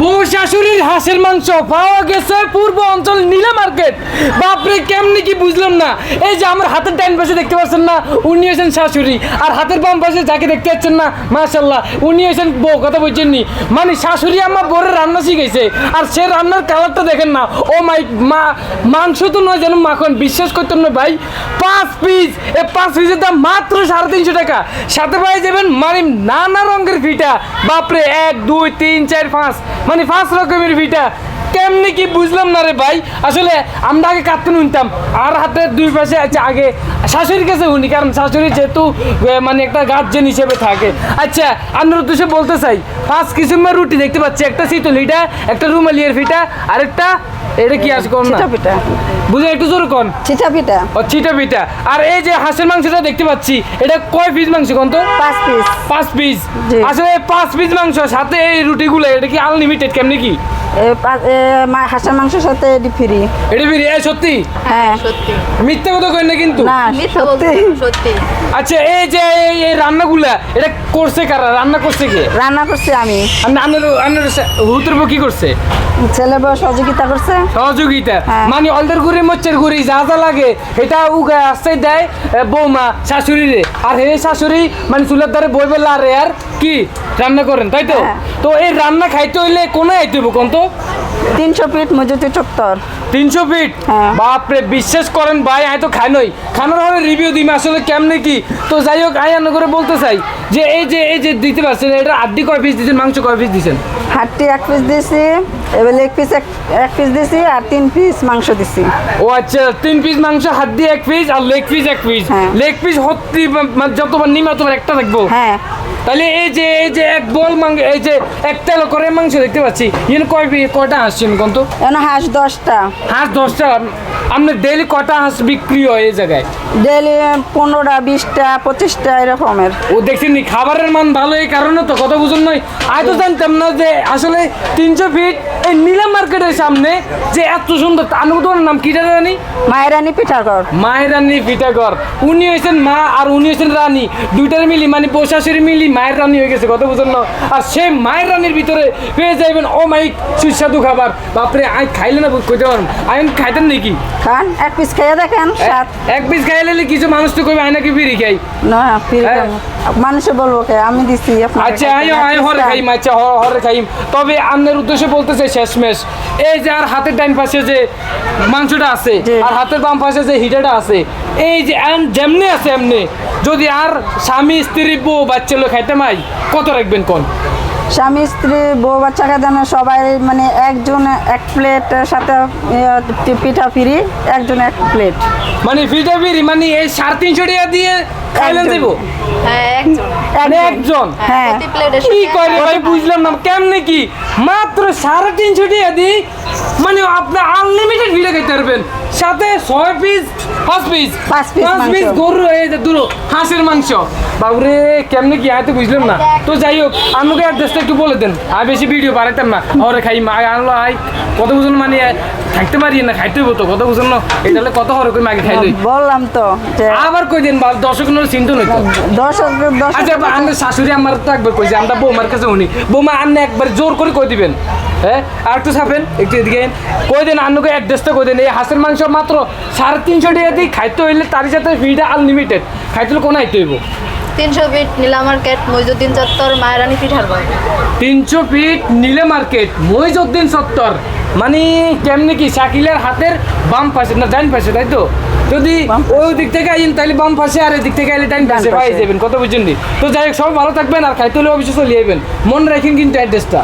বউ শাশুড়ির হাঁসের মাংস পাওয়া গেছে পূর্ব অঞ্চল নীলা মার্কেট। বাপরে, কেমনি কি বুঝলাম না। এই যে আমার হাতের ডাইন পাশে দেখতে পাচ্ছেন না, উনি হয়েছেন শাশুড়ি। আর হাতের বাম পাশে যাকে দেখতে পাচ্ছেন না মাশাল্লাহ উনি হয়েছেন বউ, কথা বলছেন নি। মানে শাশুড়ি আমার বউরের রান্না শিখেছে আর সে রান্নার কালারটা দেখেন না। ও মাই, মা, মাংস তো নয় যেন মাখন, বিশ্বাস করতেন না ভাই। পাঁচ পিস, এ পাঁচ পিসের দাম মাত্র সাড়ে তিনশো টাকা। সাথে পাই যাবেন মানে নানা রঙের ফিটা। বাপরে, এক, দুই, তিন, চার, পাঁচ। মানে পাঁচ রকমের ফিটা কেমনি কি বুঝলাম না রে ভাই? আসলে আমরা আগে কাটতে নিতাম আর হাতে দুই পাশে আছে আগে শাশুড়ির কাছে উনি কারণ শাশুড়ি যেহেতু মানে একটা গার্জেন হিসেবে থাকে। আচ্ছা আমরা উদ্দেশ্যে বলতে চাই পাঁচ কিসিমের রুটি দেখতে পাচ্ছি একটা শীতলিটা একটা রুমালিয়ার ফিটা আরেকটা এটা কি আছে কোন না? বুঝে একটু জোর কোন? চিটা পিঠা। ও চিটা পিঠা। আর এই যে হাঁসের মাংসটা দেখতে পাচ্ছি এটা কয় পিস মাংস কোন তো? পাঁচ পিস পাঁচ পিস আসলে পাঁচ পিস মাংস সাথে এই রুটিগুলো এটা কি আনলিমিটেড কেমনি কি? হাঁসের মাংসের সাথে এটি ফ্রি। এটা বিরি এই সত্যি? হ্যাঁ। সত্যি। মিথ্যা কথা কই না কিন্তু। না সত্যি। সত্যি। আচ্ছা এই যে এই- রান্নাগুলা এটা করছে কারা? রান্না করছে কে? রান্না করছি আমি। আন্নার আন্নার হুতুর কি করছে? ছেলে বউ সহযোগিতা করছে। সহযোগিতা? হ্যাঁ। মানে অলদের গুড়ি মোচ্ছের গুড়ি যা যা লাগে এটা উগে আসতে দেয় বৌমা শাশুড়ি রে আর হে শাশুড়ি মানে চুলার ধারে বই বেলা আর আর কি? রান্না করেন তাই তো? হ্যাঁ। তো এই রান্না খাইতে হইলে কোনে আইতে কোন তো? তিনশো ফিট মজুতি চত্বর। তিনশো ফিট? হ্যাঁ। বাপরে বিশ্বাস করেন ভাই আমি তো খাই নই। খানোর হলে রিভিউ দিই আসলে কেমনে কি? তো যাই হোক আন্ন করে বলতে চাই যে এই যে এই যে দিতে পারছেন এটা আড্ডি কয় পিস দিচ্ছেন মাংস কয় পিস দিচ্ছেন হাড্ডি এক পিস দিয়েছি এবার লেগ পিস এক এক পিস দিয়েছি আর তিন পিস মাংস দিছি। ও আচ্ছা তিন পিস মাংস হাত দিয়ে এক পিস আর লেগ পিস এক পিস। লেগ পিস হত্তি যতবার নিমা তোমার একটা থাকব। হ্যাঁ। তাহলে এই যে এই যে এক বল মাংস এই যে এক তেল করে মাংস দেখতে পাচ্ছি। ইন কয় কয়টা হাঁস কোন তো এখন হাঁস দশটা। হাঁস দশটা। আপনার ডেইলি কটা হাঁস বিক্রি হয় এই জায়গায়? ডেলি পনেরোটা বিশটা পঁচিশটা এরকমের। ও দেখছেন নি খাবারের মান ভালো এই কারণে তো কথা বুঝুন নয় আমি তো জানতাম না যে আসলে তিনশো ফিট এই নীলাম মার্কেটের সামনে যে এত সুন্দর আমি তোমার নাম কিটা জানি? মায়েরানি পিঠাগড় মায়ের রানী পিঠাগর উনি হয়েছেন মা আর উনি হয়েছেন রানী। দুইটার মিলি মানে বসাশুরি মিলি মায়ের রানী হয়ে গেছে কথা বুঝুন না। আর সে মায়ের রানীর ভিতরে পেয়ে যাইবেন ও মাই সুস্বাদু খাবার। বাপরে আই খাইলে না কইতে পারেন আমি খাইতেন নাকি? খান এক পিস খেয়ে দেখেন সাত এক পিস খাইলে কিছু মানুষ তো কইবে নাকি বিড়ি খাই? না ফিরে হ্যাঁ। মানুষে বলব কে আমি দিছি আচ্ছা আই piece হরে। খাইম আচ্ছা হরে খাইম। তবে আপনার উদ্দেশ্যে বলতে চাই শেষমেশ। এই যে আর হাতের ডাইন পাশে যে মাংসটা আছে আর হাতের বাম পাশে যে হিটাটা আছে এই যে যেমনি আছে এমনি যদি আর স্বামী স্ত্রী বউ বাচ্চা লোক খাইতে মাই কত রাখবেন কোন? স্বামী, স্ত্রী, বউ বাচ্চাকে যেন সবাই মানে একজন এক প্লেট সাথে পিঠা ফিরি, একজন এক প্লেট মানে পিঠা ফিরি মানে এই সাড়ে তিনশো টাকা দিয়ে খাইলেন একজন। দেবো হ্যাঁ একজন। মানে একজন? হ্যাঁ। প্লেটের কি করে ভাই বুঝলাম না কেমনে কি? মাত্র সাড়ে তিনশো টাকা দিই মানে আপনি আনলিমিটেড ভিডিও খেতে পারবেন। সাথে ছয় পিস পাঁচ পিস পাঁচ পাঁচ পিস গরু এই যে দুটো হাঁসের মাংস। বাবুরে কেমনে কি? আমি তো বুঝলাম না। তো যাই হোক আমাকে অ্যাড্রেসটা একটু বলে দেন। আর বেশি ভিডিও বাড়াইতাম না। খাই মা আনলো আই কত বুঝুন মানে থাকতে পারি না খাইতে হইব তো কত বুঝুন না? এটা হলে কত হরে কই মাগে খাইলই? বললাম তো আবার কই দিন বাল দর্শক চিন্তা নই তো? দশ দশ আচ্ছা আমার শাশুড়ি আমার তো একবার কইছে আমরা বৌমার কাছে উনি বৌমা আন্নে একবার জোর করে কই দিবেন? হ্যাঁ? আর একটু ছাপেন একটু এদিকে কই দেন আন্নকে অ্যাড্রেসটা কই দেন? এই হাঁসের মাংস মাত্র সাড়ে তিনশো টাকা দিয়ে খাইতে হইলে তার সাথে ফিটা আনলিমিটেড খাইতে হলে কোনো আইতে হইব? তিনশো ফিট নীলা মার্কেট মইজুদ্দিন চত্বর মায়েরানি পিঠার তিনশো ফিট নীলা মার্কেট চত্বর। মানে কেমনি কি শাকিলের হাতের বাম পাশে না ডাইন পাশে তাই তো? যদি ওই দিক থেকে আইন তাহলে বাম পাশে আর এই দিক থেকে আইলে ডান পাশে। পাই। যাবেন কত বুঝছেন তো যাই হোক সব ভালো থাকবেন আর খাইতে হলে অবশ্যই চলে যাবেন মনে রাখেন কিন্তু অ্যাড্রেসটা।